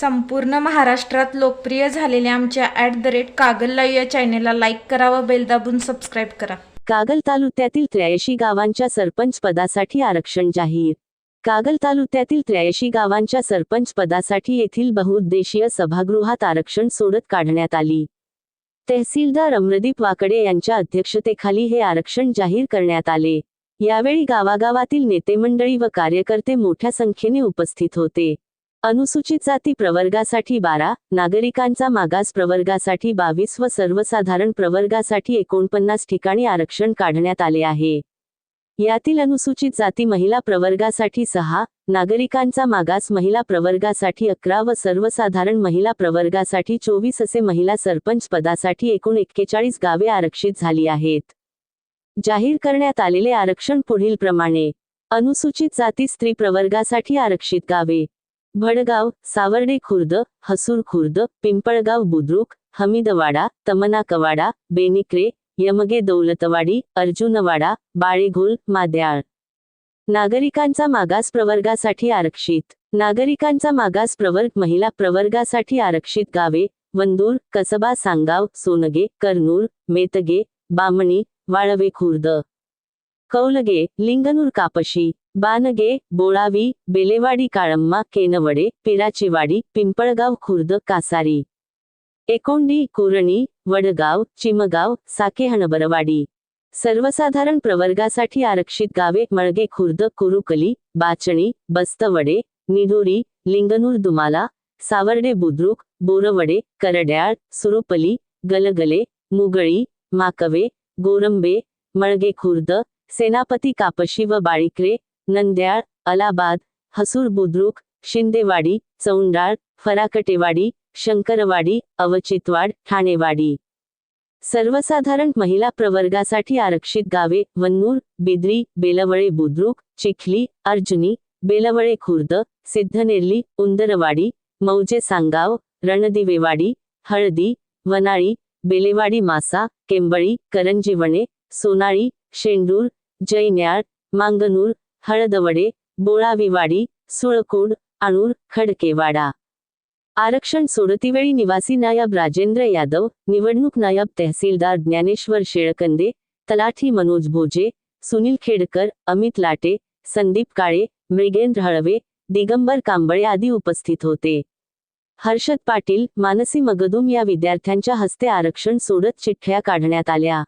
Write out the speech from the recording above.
संपूर्ण महाराष्ट्रात लोकप्रिय झालेल्या आमच्या at the rate Kagal live या चॅनेलला लाईक करा व बेल दाबून सबस्क्राईब करा. कागल तालुक्यातील त्र्याऐंशी गावांच्या सरपंच पदासाठी आरक्षण जाहीर. कागल तालुक्यातील त्र्याऐंशी गावांच्या सरपंच पदासाठी येथील बहुउद्देशीय सभागृहात आरक्षण सोडत काढण्यात आली. तहसीलदार अमरदीप वाकडे यांच्या अध्यक्षतेखाली हे आरक्षण जाहीर करण्यात आले. यावेळी गावागावातील नेतेमंडळी व कार्यकर्ते मोठ्या संख्येने उपस्थित होते. अनुसूचित जाती प्रवर्गासाठी बारा नागरिकांचा मागास प्रवर्गासाठी बावीस व सर्वसाधारण प्रवर्गासाठी एकोणपन्नास ठिकाणी आरक्षण काढण्यात आले आहे. यातील अनुसूचित जाती महिला प्रवर्गासाठी सहा नागरिकांचा मागास महिला प्रवर्गासाठी अकरा व सर्वसाधारण महिला प्रवर्गासाठी चोवीस असे महिला सरपंच पदासाठी एकूण एक्केचाळीस गावे आरक्षित झाली आहेत. जाहीर करण्यात आलेले आरक्षण पुढील प्रमाणे अनुसूचित जाती स्त्री प्रवर्गासाठी आरक्षित गावे. भडगाव सावर्डे खुर्द हसूर खुर्द पिंपळगाव बुद्रुक हमीदवाडा तमनाकवाडा बेनिक्रे यमगे दौलतवाडी अर्जुनवाडा बाळेघोल माद्याळ. नागरिकांचा मागास प्रवर्गासाठी आरक्षित. नागरिकांचा मागास प्रवर्ग महिला प्रवर्गासाठी आरक्षित गावे वंदूर कसबा सांगाव सोनगे कर्नूर मेतगे बामणी वाळवे खुर्द. कौलगे लिंगनूर कापशी. बानगे बोळावी बेलेवाडी काळम्मा केनवडे पिराचीवाडी पिंपळगाव खुर्द कासारी एकोंडी कुरणी वडगाव चिमगाव साकेहणबरवाडी सर्वसाधारण प्रवर्गासाठी आरक्षित गावे मळगे खुर्द कुरुकली बाचणी बस्तवडे निधुरी लिंगनूर दुमाला सावर्डे बुद्रुक बोरवडे करड्याळ सुरुपली गलगले मुगळी माकवे गोरंबे मळगे खुर्द सेनापती कापशी व बाळिक्रे नंद्याळ अलाबाद हसूर बुद्रुक शिंदेवाडी चौंडाळ फराकटेवाडी शंकरवाडी अवचितवाड ठाणेवाडी. सर्वसाधारण महिला प्रवर्गासाठी आरक्षित गावे वन्नूर बिद्री बेलवळे बुद्रुक चिखली अर्जुनी बेलवळे खुर्द सिद्धनेरली उंदरवाडी मौजे सांगाव रणदिवेवाडी हळदी वनाळी बेलेवाडी मासा केंबळी करंजीवणे सोनाळी शेंडूर जैन्याळ मांगनूर हळदवडे बोळाविवाडी सुळकोड अणूर खडकेवाडा आरक्षण सोडतीवेळी निवासी नायब राजेंद्र यादव निवडणूक नायब तहसीलदार ज्ञानेश्वर शेळकंदे तलाठी मनोज भोजे सुनील खेडकर अमित लाटे संदीप काळे मृगेंद्र हळवे दिगंबर कांबळे आदी उपस्थित होते हर्षद पाटील मानसी मगदुम या विद्यार्थ्यांच्या हस्ते आरक्षण सोडत चिठ्ठ्या काढण्यात आल्या